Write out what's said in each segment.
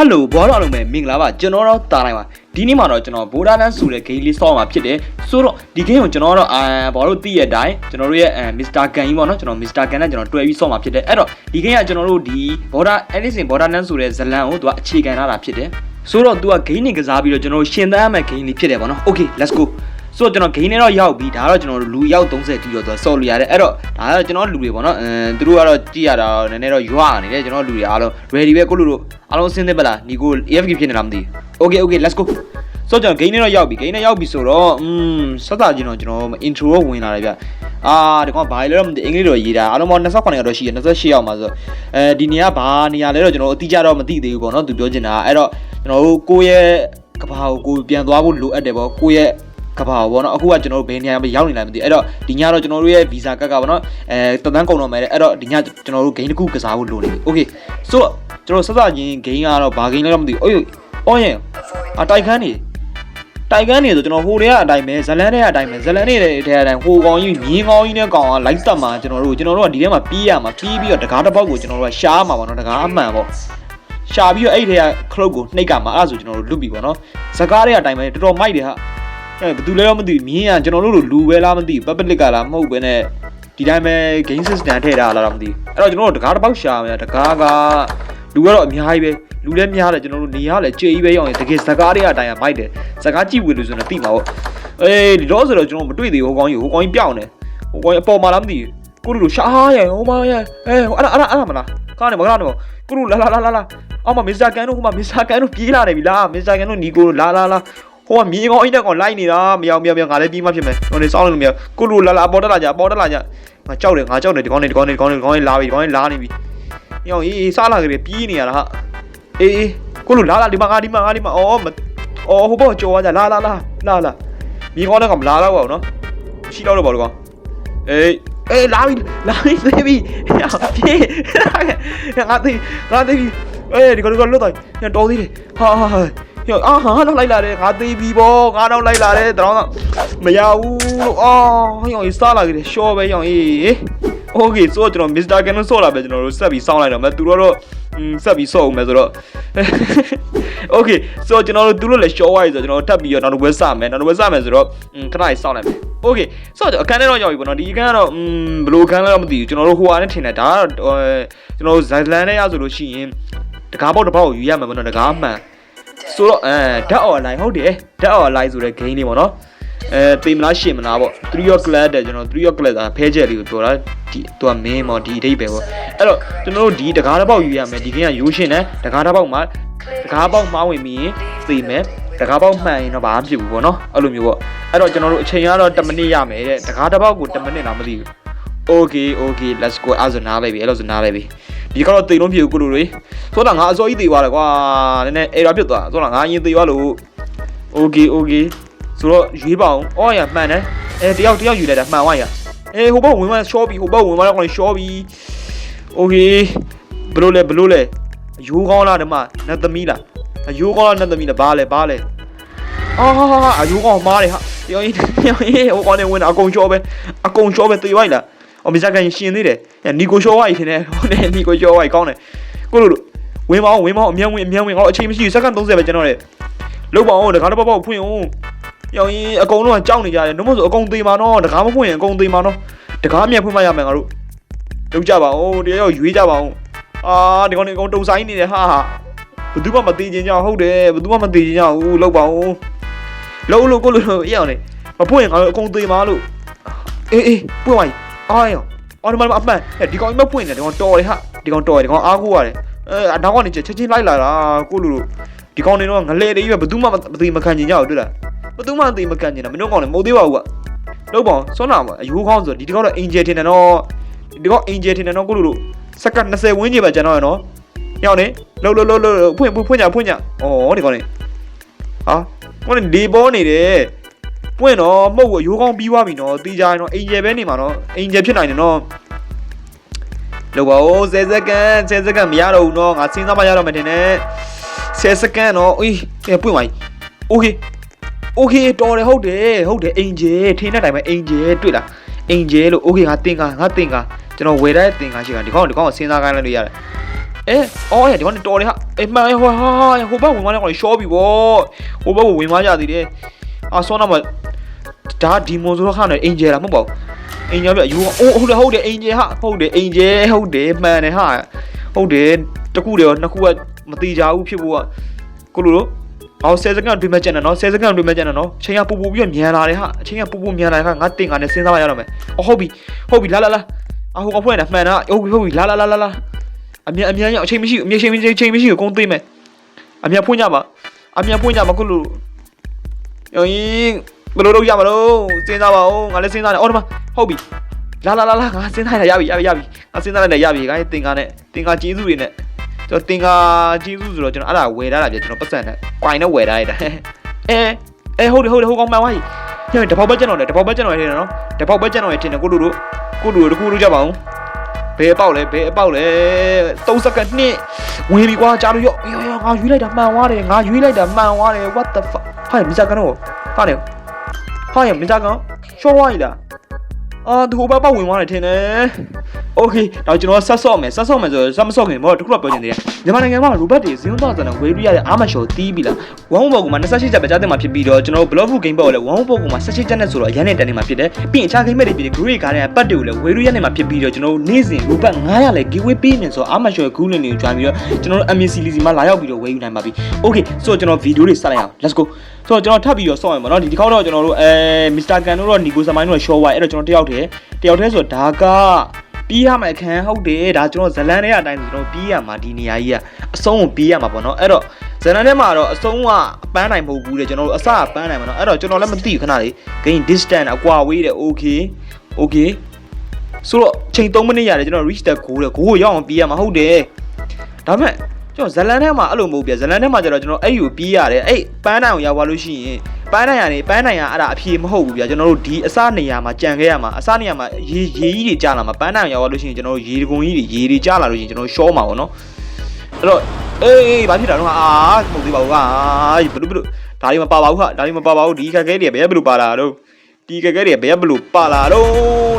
ဟယ်လိုဘောတော်လုံးပဲမင်္ဂလာပါကျွန်တော်တော့တာလိုက်ပါဒီနေ့မှာတော့ကျွန်တော်ဘိုးဒါနန်ဆိုတဲ့ game လေးစောမှာဖြစ်တယ်ဆိုတော့ဒီ game ကိုကျွန်တော်တော့အာဘောတို့သိရတဲ့အတိုင်းကျွန်တော်တို့ရဲ့အဲ Mr. Gun ကြီးပေါ့နော်ကျွန်တော် Mr. Gun နဲ့ကျွန်တော်တွဲပြီးစောမှာဖြစ်တယ်အဲ့တော့ဒီ game ကကျွန်တော်တို့ဒီဘောဒါ Edison ဘောဒါနန်ဆိုတဲ့ဇလန်ကိုသူကအခြေခံထားတာဖြစ်တယ်ဆိုတော့သူက game နေကစားပြီးတော့ကျွန်တော်တို့ရှင်သန်ရမယ့် game လေးဖြစ်တယ်ပေါ့နော် Okay let's go ဆိုတော့ကျွန်တော် game နဲ့တော့ရောက်ပြီဒါကတော့ကျွန်တော်တို့လူရောက်30တီတော့သူဆော်လို့ရတယ်အဲ့တော့ဒါကတော့ကျွန်တော်လူတွေပေါ့နော်အမ်သူတို့ကတော့ကြည့်ရတာတော့နည်းနည်းတော့ရွာနေတယ်ကျွန်တော်လူတွေအားလုံး ready ပဲကိုလူတို့အားလုံးအဆင်သင့်ပလားညီကို AFK ဖြစ်နေတာမသိဘူး Okay okay let's go ဆိုတော့ကျွန်တော် game နဲ့တော့ရောက်ပြီ game နဲ့ရောက်ပြီဆိုတော့อืมဆက်တာချင်းတော့ကျွန်တော် intro ကိုဝင်လာတယ်ဗျအာဒီကောင်ဘာလဲတော့မသိအင်္ဂလိပ်တော့ရေးတာအားလုံးပေါင်း28ရောက်တော့ရှိတယ်28ရောက်မှာဆိုတော့အဲဒီနေရာဘာနေရာလဲတော့ကျွန်တော်အတိအကျတော့မသိသေးဘူးပေါ့နော်သူပြောချင်တာအဲ့တော့ကျွန်တော်တို့ကိုယ့်ရဲ့ကဘာကိုကိုယ်ပြန်သွားဖို့လိုအပ်တယ်ပေါ့ကိုယ့်ရဲ့ ကဘာပေါ့နော်အခုကကျွန်တော်တို့ဘယ်နေရာမှာရောက်နေလဲမသိအဲ့တော့ဒီညတော့ကျွန်တော်တို့ရဲ့ visa ကတ်ကပေါ့နော်အဲတန်းတန်းကုန်တော့မယ်တဲ့အဲ့တော့ဒီညကျွန်တော်တို့ game တစ်ခုကစားဖို့လိုနေပြီ okay ဆိုတော့ကျွန်တော်ဆက်စချင်း game ကတော့ဘာ game လဲတော့မသိဘူးအေးအော်ရင်အတိုက်ခန်းနေတိုင်ကန်းနေဆိုကျွန်တော်ဟိုတွေကအတိုင်းပဲဇလန်းတွေကအတိုင်းပဲဇလန်းတွေတဲ့အတိုင်းဟိုကောင်ကြီးမြင်းကောင်ကြီးနဲ့ကောင်ကလိုက်တက်မှာကျွန်တော်တို့ကျွန်တော်တို့ကဒီထဲမှာပြေးရမှာပြေးပြီးတော့တကားတစ်ပေါက်ကိုကျွန်တော်တို့ကရှားမှာပေါ့နော်တကားအမှန်ပေါ့ရှားပြီးတော့အဲ့ထဲကခလုတ်ကိုနှိပ်ကမှာအဲ့ဒါဆိုကျွန်တော်တို့လွတ်ပြီပေါ့နော်ဇကားတွေကအတိုင်းပဲတော်တော်မိုက်တယ်ဟာ ဘယ်သူလဲတော့မသိဘူးမြင်းကကျွန်တော်တို့လိုလူပဲလားမသိဘူး public ကလားမဟုတ်ဘဲနဲ့ဒီတိုင်းပဲ game system ထည့်ထားလားတော့မသိဘူးအဲ့တော့ကျွန်တော်တို့တကားတစ်ပေါက်ရှာမယ်တကားကလူကတော့အများကြီးပဲလူလည်းများတယ်ကျွန်တော်တို့နေရလဲကြွေကြီးပဲရောက်ရင်တကယ်ဇကားတွေကအတိုင်းကမိုက်တယ်ဇကားကြည့်ဝင်လို့ဆိုတော့သိမှာပေါ့အေးဒီတော့ဆိုတော့ကျွန်တော်မတွေ့သေးဘူးဟိုကောင်ကြီးဟိုကောင်ကြီးပြောင်းနေဟိုကောင်ကြီးအပေါ်မှာလားမသိဘူးကိုလူလိုရှာရဟိုမှာရအဲအဲ့ဒါအဲ့ဒါအဲ့ဒါမလားကားနေမကားနေမကိုလူလာလာလာလာအော်မမစ္စတာကန်တို့ဟိုမှာမစ္စတာကန်တို့ပြေးလာနေပြီလားမစ္စတာကန်တို့ညီကိုတို့လာလာလာ ဟိုကမြေကောင်းအိတ်တက်ကောင်လိုက်နေတာမရောက်မရောက်မရောက်ငါလည်းပြီးမှဖြစ်မယ်ဟိုနေစောင်းလို့မရကိုလူလာလာပေါ်တက်လာကြပေါ်တက်လာကြငါကြောက်တယ်ငါကြောက်တယ်ဒီကောင်းနေဒီကောင်းနေဒီကောင်းနေဒီကောင်းနေလာပြီဒီကောင်းနေလာနေပြီညောင်အေးအေးစားလာကြတယ်ပြေးနေရတာဟာအေးအေးကိုလူလာလာဒီမှာငါဒီမှာငါဒီမှာအော်မအော်ဟိုဘောကြော်သွားကြလာလာလာလာလာမြေကောင်းတဲ့ကောင်မလာတော့ပါဘူးနော်ရှိတော့တော့ပါတော့ကောင်အေးအေးလာပြီလာပြီသေပြီပြေးငါသေငါသေပြီအေးဒီကောင်ကလွတ်သွားတော်သေးတယ်ဟာဟာဟာ ဟိုအာဟာတော့လိုက်လာတယ်ငါသေးပြီဗောငါတော့လိုက်လာတယ်တရောင်းတော့မရဘူးလို့အာဟိုရောစားလာကြတယ်ရှော့ပဲရောအေးโอเคဆိုတော့ကျွန်တော်မစ္စတာကန်နဆော့လာပဲကျွန်တော်တို့ဆက်ပြီးစောင်းလိုက်တော့မယ်သူတို့တော့ဆက်ပြီးဆော့အောင်မယ်ဆိုတော့โอเคဆိုတော့ကျွန်တော်တို့သူတို့လည်းရှော့ဝိုင်းဆိုတော့ကျွန်တော်ထပ်ပြီးတော့နောက်တစ်ပွဲစမယ်နောက်တစ်ပွဲစမယ်ဆိုတော့ခဏလေးစောင်းလိုက်မယ်โอเคဆိုတော့အခန်းထဲတော့ရောက်ပြီပေါ့နော်ဒီအခန်းကတော့ဘယ်လိုအခန်းလဲတော့မသိဘူးကျွန်တော်တို့ဟိုဟာနဲ့ထင်တယ်ဒါကတော့ကျွန်တော်တို့ဇိုင်လန်နဲ့ရဆိုလို့ရှိရင်တကားပေါက်တစ်ပေါက်ကိုယူရမယ်ပေါ့နော်တကားမှန် ဆိုတော့အဲဓာတ်အော်အလိုက်ဟုတ်တယ်ဓာတ်အော်အလိုက်ဆိုတဲ့ game လေးပေါ့နော်အဲတေမလားရှင်မလားပေါ့3 of clad တဲ့ကျွန်တော်3 of clad ဒါဖဲချက်လေးကိုပြောတာဒီသူကမင်းပေါ့ဒီအဓိပ္ပာယ်ပေါ့အဲ့တော့ကျွန်တော်တို့ဒီတကားတစ်ပေါက်ယူရမယ်ဒီ game ကရိုးရှင်းတယ်တကားတစ်ပေါက်မှာတကားပေါက်မှားဝင်ပြီးရင်သိမယ်တကားပေါက်မှန်ရင်တော့ဘာမှဖြစ်ဘူးပေါ့နော်အဲ့လိုမျိုးပေါ့အဲ့တော့ကျွန်တော်တို့အချိန်ကတော့10မိနစ်ရမယ်တဲ့တကားတစ်ပေါက်ကို10မိနစ်တော့မသိဘူး Okay okay let's go အဲ့ဆိုနားလိုက်ပြီအဲ့လိုဆိုနားလိုက်ပြီ ဒီကတော့တိတ်လုံးပြေကိုလိုတွေဆိုတာငါအစောကြီးသေးသွားတယ်ကွာနည်းနည်းအေရာပြတ်သွားဆိုတာငါအရင်သေးသွားလို့ Okay okay ဆိုတော့ရွေးပါအောင်အော်ရမှန်တယ်အဲတယောက်တယောက်ယူလိုက်တာမှန်သွားရအေးဟိုဘက်ဝင်သွားရှော့ပြီဟိုဘက်ဝင်သွားတော့ရှော့ပြီ Okay ဘလို့လဲဘလို့လဲအယိုးကောင်းလားဓမ္မနတ်သမီးလားအယိုးကောင်းလားနတ်သမီးလားဘာလဲဘာလဲအာဟာဟာဟာအယိုးကောင်းမားတယ်ဟာတယောက်ကြီးတယောက်ကြီးဟိုကောင်းနေဝင်အကုန်ရှော့ပဲအကုန်ရှော့ပဲတေးလိုက်လား အော်မစ္စကန်ရှင်သေးတယ်။နီကိုရှောဝိုင်ထင်တယ်။ဟုတ်တယ်နီကိုရှောဝိုင်ကောင်းတယ်။ကိုလိုလိုဝင်ပါအောင်ဝင်ပါအောင်အမြန်ဝင်အမြန်ဝင်ဟောအချိန်မရှိဘူးစက္ကန့်30ပဲကျွန်တော်လေ။လုတ်ပါအောင်တကားတော့ပေါ့ပေါ့ဖွင့်အောင်။ရောင်ရင်အကုန်လုံးကကြောက်နေကြတယ်။နှုတ်မဆိုအကုန်သေးမှာနော်။တကားမဖွင့်ရင်အကုန်သေးမှာနော်။တကားအမြန်ဖွင့်မှရမယ်ငါတို့။လုတ်ကြပါအောင်တရားရောက်ရွေးကြပါအောင်။အာဒီကောင်နေအကုန်တုံဆိုင်နေတယ်ဟာဟာ။ဘယ်သူမှမသေးခြင်းကြောင်ဟုတ်တယ်ဘယ်သူမှမသေးခြင်းကြောင်ဦးလုတ်ပါအောင်။လုတ်လို့ကိုလိုလိုအေးအောင်လေမဖွင့်ရင်ငါတို့အကုန်သေးမှာလို့အေးအေးပွင့်ပါ အားရောအော်ဒီမှာအမှန်ဒီကောင်မပွင့်နေဒီကောင်တော်တယ်ဟာဒီကောင်တော်တယ်ဒီကောင်အားကိုးရတယ်အဲနောက်ကနေချက်ချင်းလိုက်လာတာကိုလူလူဒီကောင်နေတော့ငလဲတွေကြီးပဲဘယ်သူမှမသိမခံကျင်ကြဘူးတွေ့လားဘယ်သူမှသိမခံကျင်တာမင်းတို့ကောင်လည်းမဟုတ်သေးပါဘူးကလောက်ပါဆွမ်းနာမအယူကောင်းဆိုဒီဒီကောင်တော့အင်ဂျယ်ထင်တယ်နော်ဒီကောင်အင်ဂျယ်ထင်တယ်နော်ကိုလူလူစက္ကန့်20ဝန်းကျင်ပဲကျန်တော့ရနော်ရောက်နေလှုပ်လှုပ်လှုပ်လှုပ်ဖွင့်ဖွင့်ကြဖွင့်ကြဩဒီကောင်နေဟာကိုနေဒီဘောနေတယ် ပွင့်တော့မှုတ်ကိုရိုးကောင်းပြီးွားပြီနော်တီးကြရင်တော့အင်ဂျယ်ပဲနေမှာနော်အင်ဂျယ်ဖြစ်နိုင်တယ်နော်လောက်ပါဦး10စက္ကန့်10စက္ကန့်မရတော့ဘူးနော်ငါစဉ်းစားမှရတော့မယ်ထင်တယ်10စက္ကန့်နော်အေးကဲပွင့်ပါ යි โอเคโอเคတော်တယ်ဟုတ်တယ်ဟုတ်တယ်အင်ဂျယ်ထင်းတဲ့တိုင်ပဲအင်ဂျယ်တွေ့လားအင်ဂျယ်လို့โอเคငါတင်ကငါတင်ကကျွန်တော်ဝယ်တဲ့တင်ကရှိကဒီကောင်ဒီကောင်ကိုစဉ်းစားခိုင်းလိုက်လို့ရတယ် အဲအော်ရဒီကောင်တော်တယ်ဟာအေးမှန်ဟိုဟာဟိုဘက်ဝင်သွားတဲ့ကောင်ရှော့ပြီဗောဟိုဘက်ကိုဝင်သွားကြသေးတယ်အာဆောနာမ ဒါဒီမွန်ဆိုတော့ခါနေအင်ဂျယ်လားမဟုတ်ပါဘူးအင်ဂျယ်ပြယူအိုးဟုတ်တယ်ဟုတ်တယ်အင်ဂျယ်ဟာဟုတ်တယ်အင်ဂျယ်ဟုတ်တယ်မှန်တယ်ဟာဟုတ်တယ်တခုတည်းရောနှစ်ခုကမတိကြဘူးဖြစ်ဖို့ကကိုလိုလိုအော်10စက္ကန့်တွေ့မဲ့ကျန်တယ်နော်10စက္ကန့်တွေ့မဲ့ကျန်တယ်နော်ချိန်ကပူပူပြီးမြန်လာတယ်ဟာအချိန်ကပူပူမြန်လာတယ်ဟာငါတင်ငါနဲ့စဉ်းစားရရတော့မယ်အော်ဟုတ်ပြီဟုတ်ပြီလာလာလာအဟိုကဖွင့်နေတာမှန်တာဟုတ်ပြီဟုတ်ပြီလာလာလာလာလာအမြအမြန်ရောက်အချိန်မရှိဘူးအမြချိန်မရှိချိန်မရှိဘူးကုန်သိမယ်အမြဖွင့်ကြပါအမြဖွင့်ကြပါခုလူယောင်း ဘယ်လိုလုပ်ရမလို့စဉ်းစားပါဦးငါလည်းစဉ်းစားနေအော်ဒီမှာဟုတ်ပြီလာလာလာလာငါစဉ်းစားနေရပြီရပြီရပြီငါစဉ်းစားနေရပြီခိုင်းတင်ကားနဲ့တင်ကားကျေးဇူးတွေနဲ့ကျွန်တော်တင်ကားကျေးဇူးဆိုတော့ကျွန်တော်အဲ့ဒါဝယ်ထားတာပြကျွန်တော်ပတ်စံနဲ့ကွိုင်နဲ့ဝယ်ထားရတာအဲအဲဟုတ်တယ်ဟုတ်တယ်ဟုတ်ကောင်းမှန်ပါဟိညတပေါက်ပဲကျွန်တော်လေတပေါက်ပဲကျွန်တော်ရထင်တယ်နော်တပေါက်ပဲကျွန်တော်ရထင်တယ်ကိုလူတို့ကိုလူတို့တကူတို့ကြပါဦးဘယ်အပေါက်လဲဘယ်အပေါက်လဲ3စက္ကန့်နှစ်ဝင်ပြီကွာကြားလို့ရောရောရောငါရွေးလိုက်တာမှန်သွားတယ်ငါရွေးလိုက်တာမှန်သွားတယ် what the fuck ဟာမစ္စကန်တော့ဟာနေ ဟာရမစ္စကန်ရှော့ဝိုင်းလားအာဒီဟိုဘက်ပေါက်ဝင်သွားတယ်ထင်တယ် โอเคတော့ကျွန်တော်ဆက်ဆော့မယ်ဆက်ဆော့မယ်ဆိုဆက်မဆော့ခင်ဘောတခုတော့ပြောချင်သေးတယ်မြန်မာနိုင်ငံမှာရိုဘတ်တွေဇင်းတော့ဆိုတော့ဝေးရရတဲ့အာမရှော်တီးပြီလားဝမ်ဘောကမှာ28ချက်ပဲကြားတင်မှာဖြစ်ပြီးတော့ကျွန်တော် block food game ပေါ့လေဝမ်ဘောကမှာ16ချက်နဲ့ဆိုတော့ရန်နဲ့တန်နေမှာဖြစ်တယ်ပြီးရင်အခြား game တွေပြီး grey ကားတဲ့ပတ်တွေကိုလည်းဝေးရရနေမှာဖြစ်ပြီးတော့ကျွန်တော်နေ့စဉ်ရိုဘတ်900လည်း giveaway ပေးနေဆိုတော့အာမရှော် cool နေနေကြွားပြီးတော့ကျွန်တော် MCC လီစီမှာလာရောက်ပြီးတော့ဝေးယူနိုင်ပါပြီ okay ဆိုတော့ကျွန်တော်ဗီဒီယိုတွေစလိုက်အောင် let's go ဆိုတော့ကျွန်တော်ထပ်ပြီးတော့ဆော့ရမှာเนาะဒီတစ်ခေါက်တော့ကျွန်တော်တို့အဲ Mr. Kan တို့တော့နီကိုစမိုင်းတို့တော့ show ဝိုင်းအဲ့တော့ကျွန်တော်တယောက်တည်းတယောက်တည်းဆိုတော့ဒါက ပြီးရမယ့်အခန်းဟုတ်တယ်ဒါကျွန်တော်ဇလန်ထဲအတိုင်းဆိုကျွန်တော်ပြီးရမှာဒီနေရာကြီးကအဆုံးကိုပြီးရမှာပေါ့နော်အဲ့တော့ဇလန်ထဲမှာတော့အဆုံးကအပန်းနိုင်မဟုတ်ဘူးတဲ့ကျွန်တော်တို့အစကပန်းနိုင်မှာနော်အဲ့တော့ကျွန်တော်လည်းမသိဘူးခဏလေး gain distance အကွာဝေးတယ် okay okay ဆိုတော့ချိန်3မိနစ်ရတယ်ကျွန်တော် reach the goal တဲ့ goal ကိုရောက်အောင်ပြီးရမှာဟုတ်တယ်ဒါပေမဲ့ကျွန်တော်ဇလန်ထဲမှာအဲ့လိုမဟုတ်ပြဇလန်ထဲမှာကျတော့ကျွန်တော်အဲ့ယူပြီးရတယ်အဲ့ပန်းနိုင်အောင်ရောက်သွားလို့ရှိရင် ပန်းနိုင်ရနေပန်းနိုင်ရအဲ့ဒါအဖြေမဟုတ်ဘူးဗျာကျွန်တော်တို့ဒီအစနေရာမှာကြံခဲ့ရမှာအစနေရာမှာရေရေကြီးတွေကြာလာမှာပန်းနိုင်အောင်ရောက်သွားလို့ရှိရင်ကျွန်တော်တို့ရေတကုံကြီးတွေရေတွေကြာလာလို့ရှိရင်ကျွန်တော်ရှောမှာပေါ့နော်အဲ့တော့အေးအေးဘာဖြစ်တာတော့အာမဟုတ်သေးပါဘူးဟာဘလို့ဘလို့ဒါတွေမပါပါဘူးဟာဒါတွေမပါပါဘူးဒီခက်ခဲတွေဘယ်ဘလို့ပါလာတော့ဒီခက်ခဲတွေဘယ်ဘလို့ပါလာတော့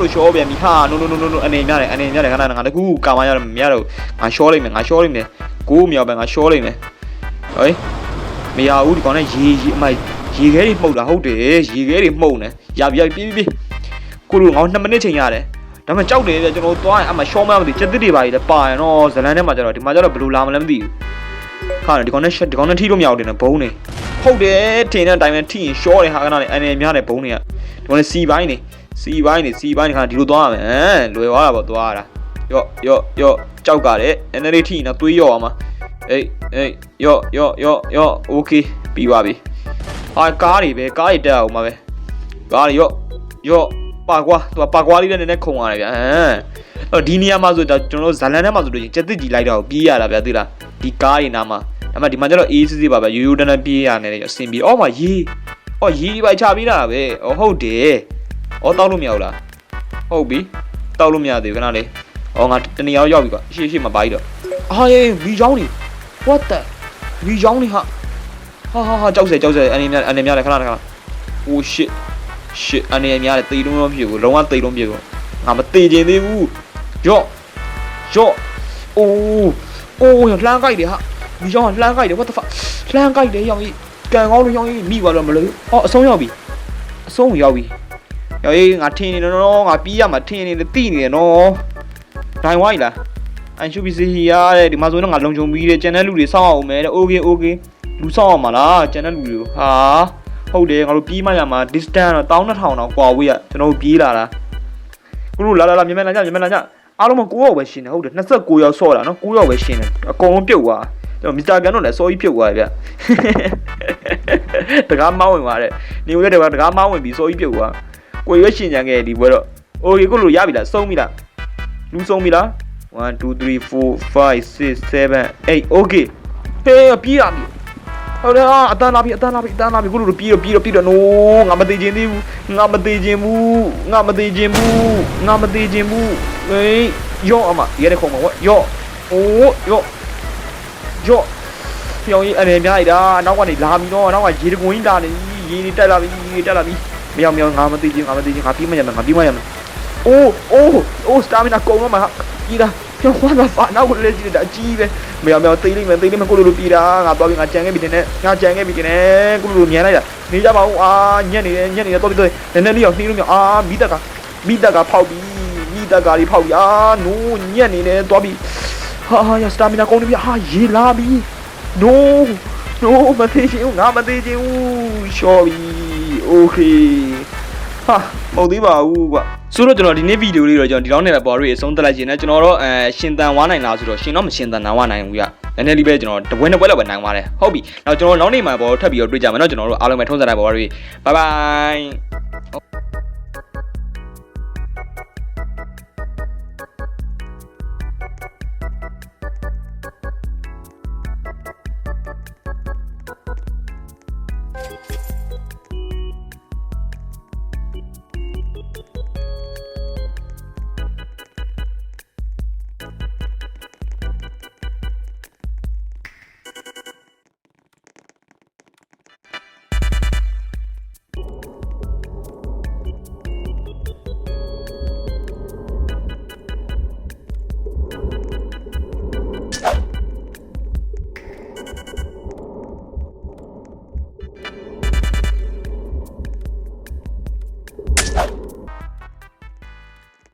လို့ရှောပြန်ပြီဟာ no no no no အနေများတယ်အနေများတယ်ခဏငါတခုကာမရတော့မရတော့ငါရှောလိုက်မယ်ငါရှောလိုက်မယ်ကိုမြောက်ပဲငါရှောလိုက်မယ်ဟေးမရဘူးဒီကောင်နဲ့ရေရေအမ ရေခဲတွေမှုတ်တာဟုတ်တယ်ရေခဲတွေမှုတ်နေရပြီရပြီပြေးပြေးကိုလူငေါ2မိနစ်ချိန်ရတယ်ဒါမှကြောက်တယ်ပြကျွန်တော်သွားရင်အမရှောမမသိချက်တစ်တွေပါကြီးလဲပါရင်တော့ဇလန်ထဲမှာကျတော့ဒီမှာကျတော့ဘယ်လိုလာမလဲမသိဘူးခါတယ်ဒီကောင်နဲ့ဒီကောင်နဲ့ထိလို့မရဘူးတင်ဘုံနေဟုတ်တယ်ထင်တဲ့အတိုင်းပဲထိရင်ရှောတယ်ဟာကနာနဲ့အနေများတယ်ဘုံနေကဒီကောင်နဲ့စီပိုင်းနေစီပိုင်းနေစီပိုင်းနေခါဒီလိုသွားရမယ်ဟမ်လွယ်သွားတာပေါ့သွားရတာယော့ယော့ယော့ကြောက်ကတယ်အနေလေးထိရင်တော့သွေးယော့အောင်မှာအေးအေးယော့ယော့ယော့ယော့โอเคပြီးပါပြီ ဟာကားတွေပဲကားတွေတက်အောင်မှာပဲကားတွေယော့ယော့ပါကွာသူကပါကွာလေးနဲ့နည်းနည်းခုံရတယ်ဗျာဟမ်အဲ့ဒီနေရာမှာဆိုတော့ကျွန်တော်တို့ဇလန်ထဲမှာဆိုလို့ချင်းစက်တစ်ကြီးလိုက်တော့ပြေးရတာဗျာသိလားဒီကားတွေနားမှာဒါမှဒီမှာကျတော့အေးစစ်စစ်ပါပဲရိုးရိုးတန်းတန်းပြေးရတယ်အဆင်ပြေအော်မှာရေအော်ရေဒီပိုက်ချပေးတာပဲအော်ဟုတ်တယ်အော်တောက်လို့မရဘူးလားဟုတ်ပြီတောက်လို့မရသေးဘူးခဏလေးအော်ငါတနေရာရောက်ပြီကွာရှေ့ရှေ့မှာပါ E တော့အာယေမီချောင်းနေ what the မီချောင်းနေဟာ ဟာဟာဟာကြောက်စဲကြောက်စဲအနေများအနေများတယ်ခဏခဏ oh shit shit အနေများတယ်တေလုံးလုံးပြေကိုလုံးဝတေလုံးပြေကိုငါမတေချင်သေးဘူးယော့ယော့အိုးအိုးလှမ်းကြိုက်တယ်ဟာဒီကြောင်ကလှမ်းကြိုက်တယ် what the fuck လှမ်းကြိုက်တယ်ရောင်ကြီးကန်ကောင်းလို့ရောင်ကြီးမိသွားတော့မလို့အော်အဆုံးရောက်ပြီအဆုံးရောက်ပြီရောင်ကြီးငါထင်းနေတယ်နော်ငါပြီးရမှာထင်းနေတယ်တိနေတယ်နော်ဒိုင်ဝိုင်းလားအန်ရှူဘီစီဟီယာတဲ့ဒီမှာဆိုတော့ငါလုံချုံပြီးတဲ့ကျန်တဲ့လူတွေစောင့်အောင်မယ်တဲ့ okay okay လူဆောင်အောင်မလားကျန်တဲ့လူတွေကိုဟာဟုတ်တယ်ငါတို့ပြေးမှရမှာ distance တော့12000တော့ကွာဝေးရကျွန်တော်ပြေးလာတာကိုတို့လာလာလာမြန်မြန်လာကြမြန်မြန်လာကြအားလုံးက9ယောက်ပဲရှင်တယ်ဟုတ်တယ်29ယောက်ဆော့တာနော်9ယောက်ပဲရှင်တယ်အကုန်လုံးပြုတ်သွားကျွန်တော်မစ္စတာကန်တော့လည်းစော်ကြီးပြုတ်သွားတယ်ဗျတကားမောင်းဝင်သွားတယ်နေဦးရက်တော့တကားမောင်းဝင်ပြီးစော်ကြီးပြုတ်သွားကိုရွက်ရှင်ကြံခဲ့ဒီဘွဲတော့ okay ကိုလိုရပြီလားစုံပြီလားလူစုံပြီလား1 2 3 4 5 6 7 8 okay ဟေးပြေးရပြီ ဟုတ်တယ်အတန်းလာပြီအတန်းလာပြီအတန်းလာပြီခုလိုပြေးတော့ပြေးတော့ပြေးတော့ no ငါမသေးခြင်းသေးဘူးငါမသေးခြင်းဘူးငါမသေးခြင်းဘူးငါမသေးခြင်းဘူးဟေးယော့အမရဲတဲ့ခုံမှာဝက်ယော့အိုးယော့ယော့ပြောင်းကြီးအနေများလိုက်တာနောက်ကနေလာပြီတော့နောက်ကရေတကွင်းလာနေရေတွေတက်လာပြီရေတက်လာပြီမယောင်မယောင်ငါမသေးခြင်းငါမသေးခြင်းငါပြီးမရမယ်ငါပြီးမရမယ်အိုးအိုးအိုးစတာမီနာကုန်တော့မှာကြီးတာ ကျွန်တော်ဘာသာနောက်ကိုလည်းကြည့်တာအကြီးပဲမရမရသိလိမ့်မယ်သိလိမ့်မယ်ကိုလိုလိုပြေးတာငါသွားပြီးငါကြံခဲ့ပြီတင်နဲ့ငါကြံခဲ့ပြီတင်နဲ့ကိုလိုလိုမြန်လိုက်တာနေကြပါဦးအာညက်နေတယ်ညက်နေတယ်တော့ပြီးတော့နည်းနည်းလေးအောင်နှီးလို့မြောက်အာမိတက်ကမိတက်ကဖောက်ပြီမိတက်ကလေးဖောက်ပြီအာနိုးညက်နေတယ်သွားပြီးဟာဟာရစတာမီနာကောင်းနေပြီဟာရေလာပြီ no no မသေးချင်ဘူးငါမသေးချင်ဘူးရှော့ပြီโอเคဟာမဟုတ်သေးပါဘူးကွာ ဆိုတော့ကျွန်တော်ဒီနေ့ဗီဒီယိုလေးတော့ကျွန်တော်ဒီလောက်နဲ့ပဲပေါ်ရီအဆုံးသတ်လိုက်ခြင်းနဲ့ကျွန်တော်တော့အဲရှင်တန်ဝါနိုင်လားဆိုတော့ရှင်တော့မရှင်တန်နိုင်ဝါနိုင်ဘူးကနည်းနည်းလေးပဲကျွန်တော်တပွဲနှစ်ပွဲလောက်ပဲနိုင်ပါတယ်ဟုတ်ပြီနောက်ကျွန်တော်နောက်နေ့မှာပေါ်ထပ်ပြီးတော့တွေ့ကြမယ်เนาะကျွန်တော်တို့အားလုံးပဲထုံးစံတိုင်းပေါ်ရီဘိုင်ဘိုင်